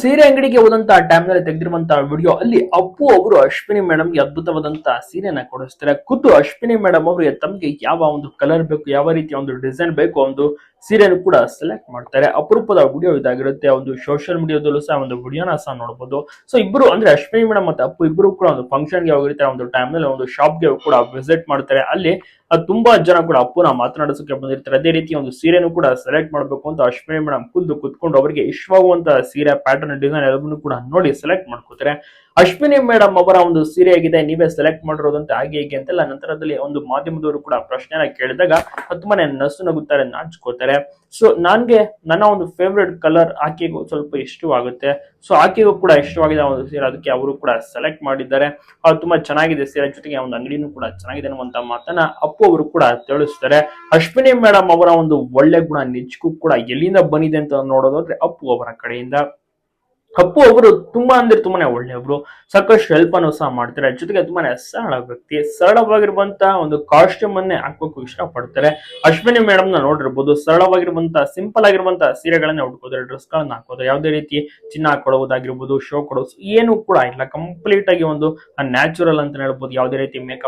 ಸೀರೆ ಅಂಗಡಿಗೆ ಹೋದಂತ ಟೈಮ್ನಲ್ಲಿ ತೆಗೆದಿರುವಂತಹ ವಿಡಿಯೋ ಅಲ್ಲಿ ಅಪ್ಪು ಅವರು ಅಶ್ವಿನಿ ಮೇಡಮ್ಗೆ ಅದ್ಭುತವಾದಂತಹ ಸೀರೆನ ಕೊಡಿಸ್ತಾರೆ. ಖುದ್ದು ಅಶ್ವಿನಿ ಮೇಡಮ್ ಅವರು ತಮಗೆ ಯಾವ ಒಂದು ಕಲರ್ ಬೇಕು, ಯಾವ ರೀತಿಯ ಒಂದು ಡಿಸೈನ್ ಬೇಕು, ಒಂದು ಸೀರೆನು ಕೂಡ ಸೆಲೆಕ್ಟ್ ಮಾಡ್ತಾರೆ. ಅಪರೂಪದ ವಿಡಿಯೋ ಇದಾಗಿರುತ್ತೆ. ಒಂದು ಸೋಷಿಯಲ್ ಮೀಡಿಯಾದಲ್ಲೂ ಸಹ ಒಂದು ವಿಡಿಯೋನ ಸಹ ನೋಡಬಹುದು ಸೊ ಇಬ್ಬರು ಅಂದ್ರೆ ಅಶ್ವಿನಿ ಮೇಡಮ್ ಮತ್ತೆ ಅಪ್ಪು ಇಬ್ಬರು ಕೂಡ ಒಂದು ಫಂಕ್ಷನ್ಗೆ ಹೋಗಿರ್ತಾರೆ. ಒಂದು ಟೈಮ್ನಲ್ಲಿ ಒಂದು ಶಾಪ್ಗೆ ಕೂಡ ವಿಸಿಟ್ ಮಾಡ್ತಾರೆ. ಅಲ್ಲಿ ತುಂಬಾ ಜನ ಕೂಡ ಅಪ್ಪುನ ಮಾತನಾಡಿಸೋಕೆ ಬಂದಿರ್ತಾರೆ. ಅದೇ ರೀತಿ ಒಂದು ಸೀರೆನು ಕೂಡ ಸೆಲೆಕ್ಟ್ ಮಾಡಬೇಕು ಅಂತ ಅಶ್ವಿನಿ ಮೇಡಮ್ ಕುಂದು ಕುತ್ಕೊಂಡು ಅವರಿಗೆ ಇಷ್ಟವಾಗುವಂತ ಸೀರೆ ಪ್ಯಾಟರ್ನ್ ಡಿಸೈನ್ ಎಲ್ಲವನ್ನೂ ಕೂಡ ನೋಡಿ ಸೆಲೆಕ್ಟ್ ಮಾಡ್ಕೋತಾರೆ. ಅಶ್ವಿನಿ ಮೇಡಮ್ ಅವರ ಒಂದು ಸೀರೆ ಆಗಿದೆ ನೀವೇ ಸೆಲೆಕ್ಟ್ ಮಾಡಿರೋದಂತ ಹಾಗೆ ಹೀಗೆ ಅಂತೆಲ್ಲ ನಂತರದಲ್ಲಿ ಒಂದು ಮಾಧ್ಯಮದವರು ಕೂಡ ಪ್ರಶ್ನೆನ ಕೇಳಿದಾಗ ತುಂಬಾನೇ ನಸು ನಗುತ್ತಾರೆ ನಾಚ್ಕೋತಾರೆ ಸೊ ನನ್ಗೆ ನನ್ನ ಒಂದು ಫೇವ್ರೆಟ್ ಕಲರ್ ಆಕೆಗೂ ಸ್ವಲ್ಪ ಇಷ್ಟವಾಗುತ್ತೆ. ಸೊ ಆಕೆಗೂ ಕೂಡ ಇಷ್ಟವಾಗಿದೆ ಒಂದು ಸೀರೆ, ಅದಕ್ಕೆ ಅವರು ಕೂಡ ಸೆಲೆಕ್ಟ್ ಮಾಡಿದ್ದಾರೆ. ಅದು ತುಂಬಾ ಚೆನ್ನಾಗಿದೆ ಸೀರೆ, ಜೊತೆಗೆ ಒಂದು ಅಂಗಡಿನೂ ಕೂಡ ಚೆನ್ನಾಗಿದೆ ಅನ್ನುವಂತ ಮಾತನ್ನ ಅಪ್ಪು ಅವರು ಕೂಡ ತಿಳಿಸ್ತಾರೆ. ಅಶ್ವಿನಿ ಮೇಡಮ್ ಅವರ ಒಂದು ಒಳ್ಳೆ ಗುಣ ನಿಜಕ್ಕೂ ಕೂಡ ಎಲ್ಲಿಂದ ಬಂದಿದೆ ಅಂತ ನೋಡೋದಾದ್ರೆ ಅಪ್ಪು ಅವರ ಕಡೆಯಿಂದ. ಅಪ್ಪು ಅವರು ತುಂಬಾ ಅಂದ್ರೆ ತುಂಬಾನೇ ಒಳ್ಳೆಯವರು ಸಾಕಷ್ಟು ಹೆಲ್ಪ್ ಅನ್ನು ಸಹ ಮಾಡ್ತಾರೆ. ಜೊತೆಗೆ ತುಂಬಾನೇ ಸರಳ ವ್ಯಕ್ತಿ. ಸರಳವಾಗಿರುವಂತ ಒಂದು ಕಾಸ್ಟ್ಯೂಮ್ ಅನ್ನೇ ಹಾಕೋಕು ಇಷ್ಟಪಡ್ತಾರೆ ಅಶ್ವಿನಿ ಮೇಡಮ್ನ ನೋಡಿರ್ಬೋದು. ಸರಳವಾಗಿರುವಂತಹ ಸಿಂಪಲ್ ಆಗಿರುವಂತಹ ಸೀರೆಗಳನ್ನ ಉಟ್ಕೋತಾರೆ. ಡ್ರೆಸ್ ಗಳನ್ನ ಹಾಕೋದ್ರೆ ಯಾವುದೇ ರೀತಿ ಚಿನ್ನ ಹಾಕೊಳ್ಳೋದಾಗಿರ್ಬೋದು ಶೋ ಕೊಡೋದು ಏನು ಕೂಡ ಇಲ್ಲ. ಕಂಪ್ಲೀಟ್ ಆಗಿ ಒಂದು ನ್ಯಾಚುರಲ್ ಅಂತ ಹೇಳ್ಬೋದು. ಯಾವುದೇ ರೀತಿ ಮೇಕಪ್